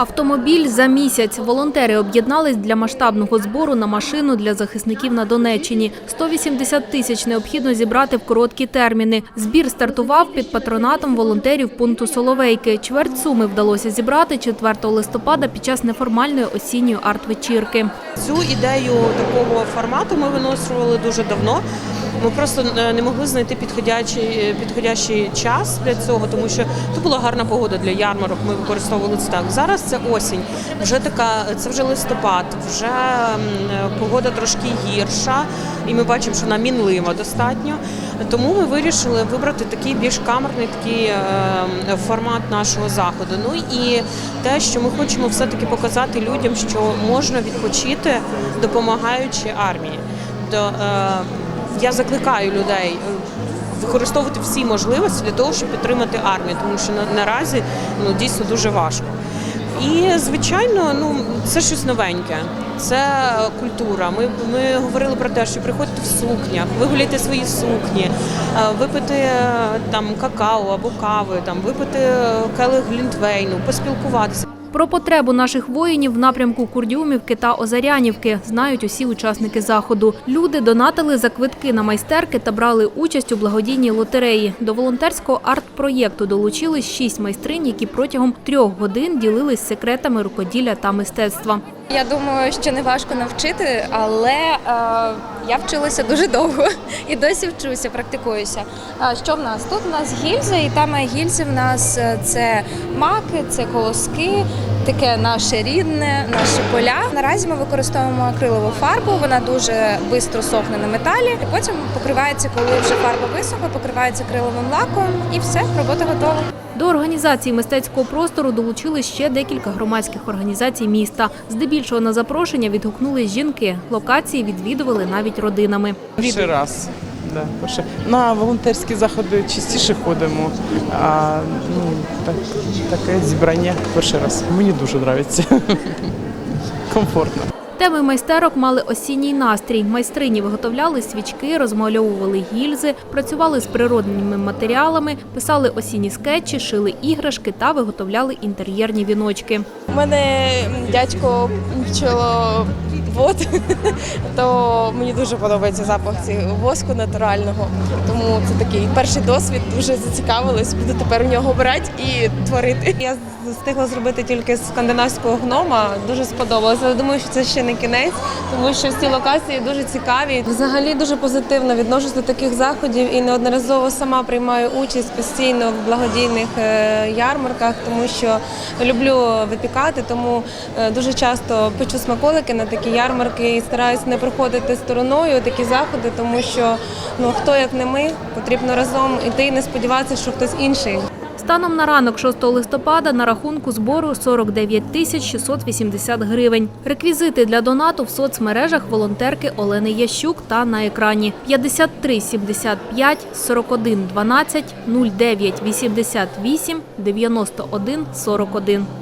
Автомобіль за місяць. Волонтери об'єднались для масштабного збору на машину для захисників на Донеччині. 180 тисяч необхідно зібрати в короткі терміни. Збір стартував під патронатом волонтерів пункту Соловейки. Чверть суми вдалося зібрати 4 листопада під час неформальної осінньої арт-вечірки. Цю ідею такого формату ми виносували дуже давно. Ми просто е, не могли знайти підходячий, підходящий час для цього, тому що це була гарна погода для ярмарок. Ми використовували це так. Зараз це осінь, вже така, це вже листопад, вже погода трошки гірша, і ми бачимо, що вона мінлива достатньо. Тому ми вирішили вибрати такий більш камерний такий е, формат нашого заходу. Ну і те, що ми хочемо все-таки показати людям, що можна відпочити, допомагаючи армії. Е, я закликаю людей е, використовувати всі можливості для того, щоб підтримати армію, тому що на, наразі ну, дійсно дуже важко. І звичайно, ну це щось новеньке, це культура. Ми, ми говорили про те, що приходити в сукнях, вигуляти свої сукні, е, випити е, там какао або кави, там випити е, келих глінтвейну, поспілкуватися. Про потребу наших воїнів в напрямку Курдюмівки та Озарянівки знають усі учасники заходу. Люди донатили за квитки на майстерки та брали участь у благодійній лотереї. До волонтерського арт-проєкту долучились шість майстринь, які протягом трьох годин ділились секретами рукоділля та мистецтва. Я думаю, що не важко навчити, але е, я вчилася дуже довго і досі вчуся, практикуюся. А що в нас? Тут у нас гільзи, і там гільзи в нас е, це маки, це колоски, таке наше рідне, наші поля. Наразі ми використовуємо акрилову фарбу, вона дуже швидко сохне на металі. І потім покривається, коли вже фарба висохла, покривається акриловим лаком і все, робота готова. До організації мистецького простору долучили ще декілька громадських організацій міста. Здебільшого на запрошення відгукнулись жінки. Локації відвідували навіть родинами. Перший раз. Да, перше. На волонтерські заходи частіше ходимо, а ну, так, таке зібрання перший раз. Мені дуже подобається. Комфортно. Теми майстерок мали осінній настрій. Майстрині виготовляли свічки, розмальовували гільзи, працювали з природними матеріалами, писали осінні скетчі, шили іграшки та виготовляли інтер'єрні віночки. У мене дядько пчеловод, то мені дуже подобається запах цього воску натурального. Тому це такий перший досвід. Дуже зацікавилась. Буду тепер у нього брати і творити. Я встигла зробити тільки скандинавського гнома. Дуже сподобалося. Але думаю, що це ще не кінець, тому що всі локації дуже цікаві. Взагалі дуже позитивно відношусь до таких заходів і неодноразово сама приймаю участь постійно в благодійних е, ярмарках, тому що люблю випікати, тому е, дуже часто печу смаколики на такі ярмарки і стараюся не проходити стороною такі заходи, тому що ну хто як не ми, потрібно разом іти і не сподіватися, що хтось інший Станом на ранок 6 листопада на рахунку збору 49 тисяч 680 гривень. Реквізити для донату в соцмережах волонтерки Олени Ящук та на екрані 53 75 41 12 09 88 91 41.